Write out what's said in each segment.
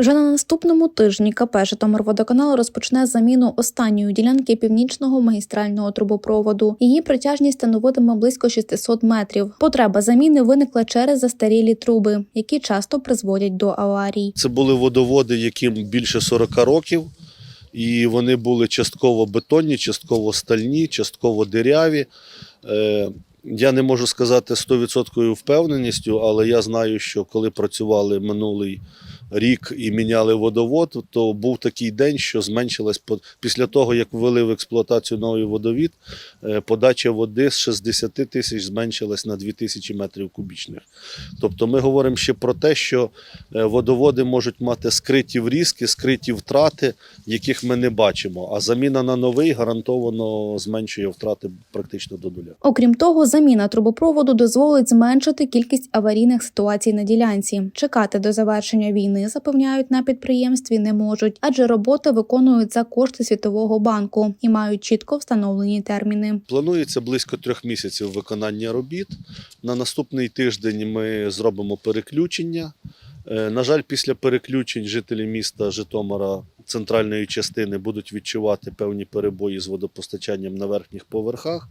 Вже на наступному тижні КП «Житомирводоканал» розпочне заміну останньої ділянки північного магістрального трубопроводу. Її протяжність становитиме близько 600 метрів. Потреба заміни виникла через застарілі труби, які часто призводять до аварій. Це були водоводи, яким більше 40 років, і вони були частково бетонні, частково стальні, частково диряві. Е, Я не можу сказати 100% впевненістю, але я знаю, що коли працювали минулий рік і міняли водовод, то був такий день, що зменшилась після того, як ввели в експлуатацію новий водовід, е, подача води з 60 тисяч зменшилась на 2 тисячі метрів кубічних. Тобто ми говоримо ще про те, що е, водоводи можуть мати скриті врізки, скриті втрати, яких ми не бачимо. А заміна на новий гарантовано зменшує втрати практично до нуля. Окрім того, заміна трубопроводу дозволить зменшити кількість аварійних ситуацій на ділянці. Чекати до завершення війни запевняють на підприємстві не можуть, адже роботи виконують за кошти Світового банку і мають чітко встановлені терміни. Планується близько трьох місяців виконання робіт. На наступний тиждень ми зробимо переключення. Е, На жаль, після переключень жителі міста Житомира центральної частини будуть відчувати певні перебої з водопостачанням на верхніх поверхах.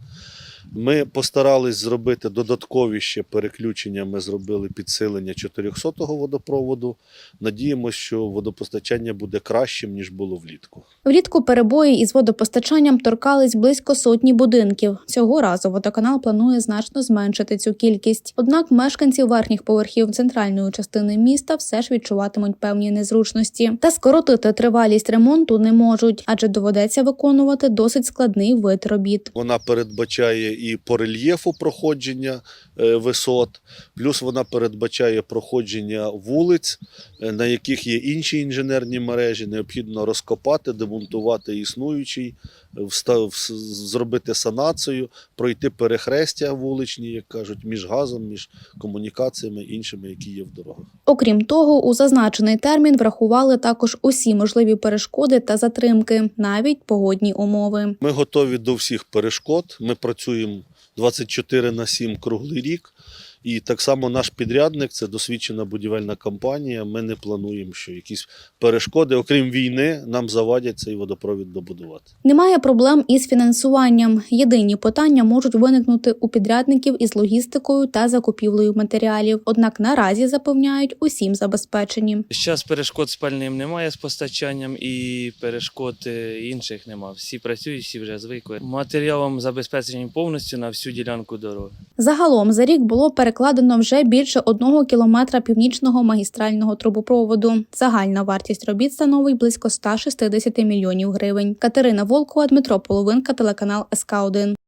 Ми постарались зробити додаткові ще переключення. Ми зробили підсилення 400-го водопроводу. Надіємося, що водопостачання буде кращим ніж було влітку. Влітку перебої із водопостачанням торкались близько сотні будинків. Цього разу водоканал планує значно зменшити цю кількість. Однак мешканці верхніх поверхів центральної частини міста все ж відчуватимуть певні незручності. Та скоротити тривалість ремонту не можуть, адже доведеться виконувати досить складний вид робіт. Вона передбачає і по рельєфу проходження е, висот, плюс вона передбачає проходження вулиць, е, на яких є інші інженерні мережі. Необхідно розкопати, демонтувати існуючий, е, зробити санацію, пройти перехрестя вуличні, як кажуть, між газом, між комунікаціями іншими, які є в дорогах. Окрім того, у зазначений термін врахували також усі можливі перешкоди та затримки, навіть погодні умови. Ми готові до всіх перешкод. Ми працюємо 24 на 7 круглий рік. І так само наш підрядник це досвідчена будівельна компанія. Ми не плануємо, що якісь перешкоди, окрім війни, нам завадять цей водопровід добудувати. Немає проблем із фінансуванням. Єдині питання можуть виникнути у підрядників із логістикою та закупівлею матеріалів. Однак наразі запевняють усім забезпечені. Зараз перешкод спальним немає з постачанням і перешкод е, інших немає. Всі працюють, всі вже звикли. Матеріалом забезпечені повністю на всю ділянку дороги. Загалом за рік було перекладено вже більше одного кілометра північного магістрального трубопроводу. Загальна вартість робіт становить близько 160 мільйонів гривень. Катерина Волкова, Дмитро Половинка, телеканал СК 1